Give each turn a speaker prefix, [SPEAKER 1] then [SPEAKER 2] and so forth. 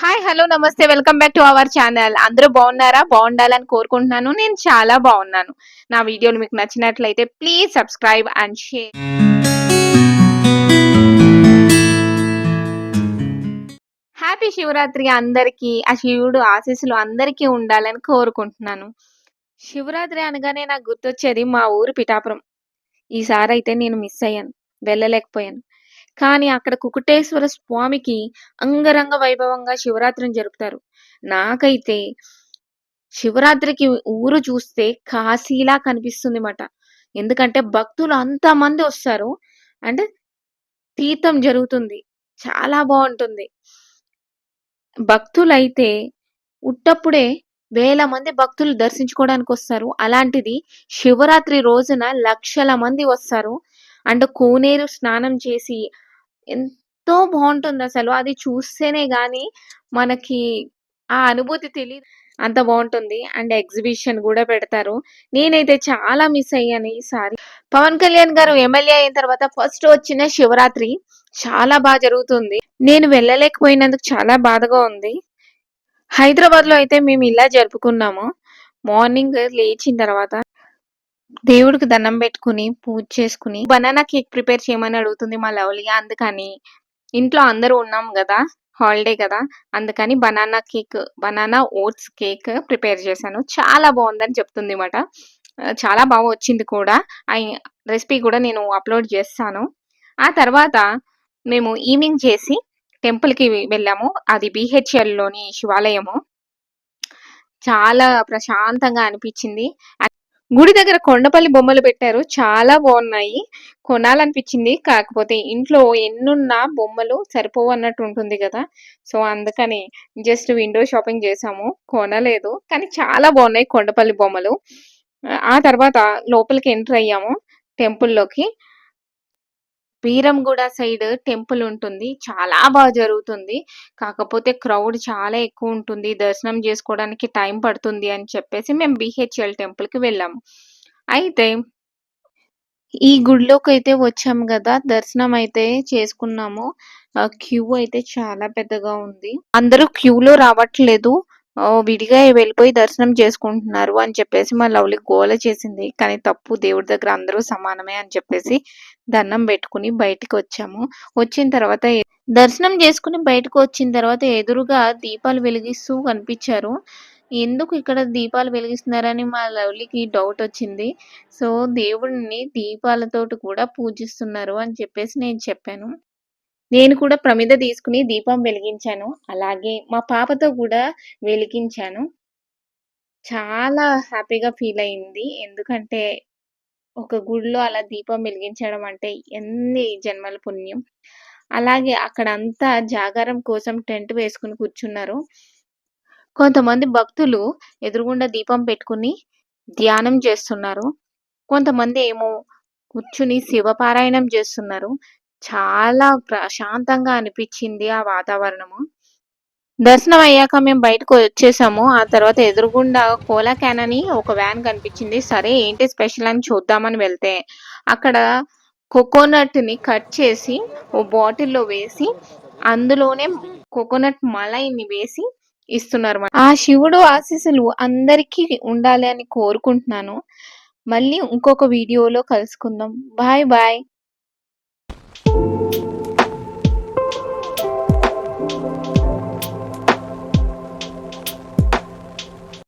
[SPEAKER 1] Hi hello నమస్తే. Welcome back to our channel అందరూ బాగున్నారా? బాగుండాలని కోరుకుంటున్నాను. నేను చాలా బాగున్నాను. నా వీడియోలు మీకు నచ్చినట్లయితే please subscribe and share happy Shivaratri అందరికీ ఆ శివుడు ఆశీస్సులు అందరికీ ఉండాలని కోరుకుంటున్నాను. శివరాత్రి అనగానే నాకు గుర్తొచ్చేది మా ఊరు పిఠాపురం. ఈసారి అయితే నేను మిస్ అయ్యాను. వెళ్ళలేకపోయాను. కానీ అక్కడ కుకుటేశ్వర స్వామికి అంగరంగ వైభవంగా శివరాత్రిని జరుపుతారు. నాకైతే శివరాత్రికి ఊరు చూస్తే కాశీలా కనిపిస్తుంది మాట ఎందుకంటే భక్తులు అంతమంది వస్తారు. అంటే తీర్థం జరుగుతుంది. చాలా బాగుంటుంది. భక్తులైతే ఉట్టప్పుడే వేల మంది భక్తులు దర్శించుకోవడానికి వస్తారు. అలాంటిది శివరాత్రి రోజున లక్షల మంది వస్తారు. అండ్ కోనేరు స్నానం చేసి ఎంతో బాగుంటుంది అసలు. అది చూస్తేనే గాని మనకి ఆ అనుభూతి తెలియదు అంత బాగుంటుంది. అండ్ ఎగ్జిబిషన్ కూడా పెడతారు. నేనైతే చాలా మిస్ అయ్యాను ఈసారి. పవన్ కళ్యాణ్ గారు ఎమ్మెల్యే అయిన తర్వాత ఫస్ట్ వచ్చిన శివరాత్రి చాలా బాగా జరుగుతుంది. నేను వెళ్ళలేకపోయినందుకు చాలా బాధగా ఉంది. హైదరాబాద్లో అయితే మేము ఇలా జరుపుకున్నాము. మార్నింగ్ లేచిన తర్వాత దేవుడికి దండం పెట్టుకుని పూజ చేసుకుని బనానా కేక్ ప్రిపేర్ చేయమని అడుగుతుంది మా లవ్లీ అందుకని ఇంట్లో అందరూ ఉన్నాం కదా హాలిడే కదా అందుకని banana cake banana oats cake prepare చేశాను. చాలా బాగుందని చెప్తుంది అనమాట చాలా బాగా వచ్చింది కూడా. ఆ రెసిపీ కూడా నేను అప్లోడ్ చేస్తాను. ఆ తర్వాత మేము ఈవినింగ్ చేసి టెంపుల్కి వెళ్ళాము. అది బిహెచ్ఎల్లోని శివాలయము. చాలా ప్రశాంతంగా అనిపించింది. గుడి దగ్గర కొండపల్లి బొమ్మలు పెట్టారు. చాలా బాగున్నాయి. కొనాలనిపించింది. కాకపోతే ఇంట్లో ఎన్నున్నా బొమ్మలు సరిపోవు అన్నట్టు ఉంటుంది కదా. సో అందుకని జస్ట్ విండో షాపింగ్ చేసాము కొనలేదు. కానీ చాలా బాగున్నాయి కొండపల్లి బొమ్మలు. ఆ తర్వాత లోపలికి ఎంటర్ అయ్యాము టెంపుల్లోకి. బీరంగూడ సైడ్ టెంపుల్ ఉంటుంది. చాలా బాగా జరుగుతుంది. కాకపోతే క్రౌడ్ చాలా ఎక్కువ ఉంటుంది. దర్శనం చేసుకోవడానికి టైం పడుతుంది అని చెప్పేసి మేము బిహెచ్ఎల్ టెంపుల్కి వెళ్ళాము అయితే ఈ గుడిలోకి అయితే వచ్చాము కదా దర్శనం అయితే చేసుకున్నాము. క్యూ అయితే చాలా పెద్దగా ఉంది. అందరూ క్యూలో రావట్లేదు. విడిగా వెళ్ళిపోయి దర్శనం చేసుకుంటున్నారు అని చెప్పేసి మా లవ్లీ గోల చేసింది. కానీ తప్పు దేవుడి దగ్గర అందరూ సమానమే అని చెప్పేసి దండం పెట్టుకుని బయటికి వచ్చాము. వచ్చిన తర్వాత దర్శనం చేసుకుని బయటకు వచ్చిన తర్వాత ఎదురుగా దీపాలు వెలిగిస్తూ కనిపించారు. ఎందుకు ఇక్కడ దీపాలు వెలిగిస్తున్నారని మా లవ్లీకి డౌట్ వచ్చింది. సో దేవుడిని దీపాలతోటి కూడా పూజిస్తున్నారు అని చెప్పేసి నేను చెప్పాను. నేను కూడా ప్రమిద తీసుకుని దీపం వెలిగించాను. అలాగే మా పాపతో కూడా వెలిగించాను. చాలా హ్యాపీగా ఫీల్ అయింది. ఎందుకంటే ఒక గుడిలో అలా దీపం వెలిగించడం అంటే ఎన్ని జన్మల పుణ్యం. అలాగే అక్కడ అంతా జాగారం కోసం టెంట్ వేసుకుని కూర్చున్నారు. కొంతమంది భక్తులు ఎదురుగుండా దీపం పెట్టుకుని ధ్యానం చేస్తున్నారు. కొంతమంది ఏమో కూర్చుని శివపారాయణం చేస్తున్నారు. చాలా ప్రశాంతంగా అనిపించింది ఆ వాతావరణము. దర్శనం అయ్యాక మేము బయటకు వచ్చేసాము. ఆ తర్వాత ఎదురుగుండా కోలా క్యాన్ అని ఒక వ్యాన్ కనిపించింది. సరే ఏంటి స్పెషల్ అని చూద్దామని వెళ్తే అక్కడ కోకోనట్ని కట్ చేసి ఓ బాటిల్లో వేసి అందులోనే కోకోనట్ మలైని వేసి ఇస్తున్నారు ఆ శివుడు ఆశీస్సులు అందరికీ ఉండాలి అని కోరుకుంటున్నాను. మళ్ళీ ఇంకొక వీడియోలో కలుసుకుందాం. Bye bye.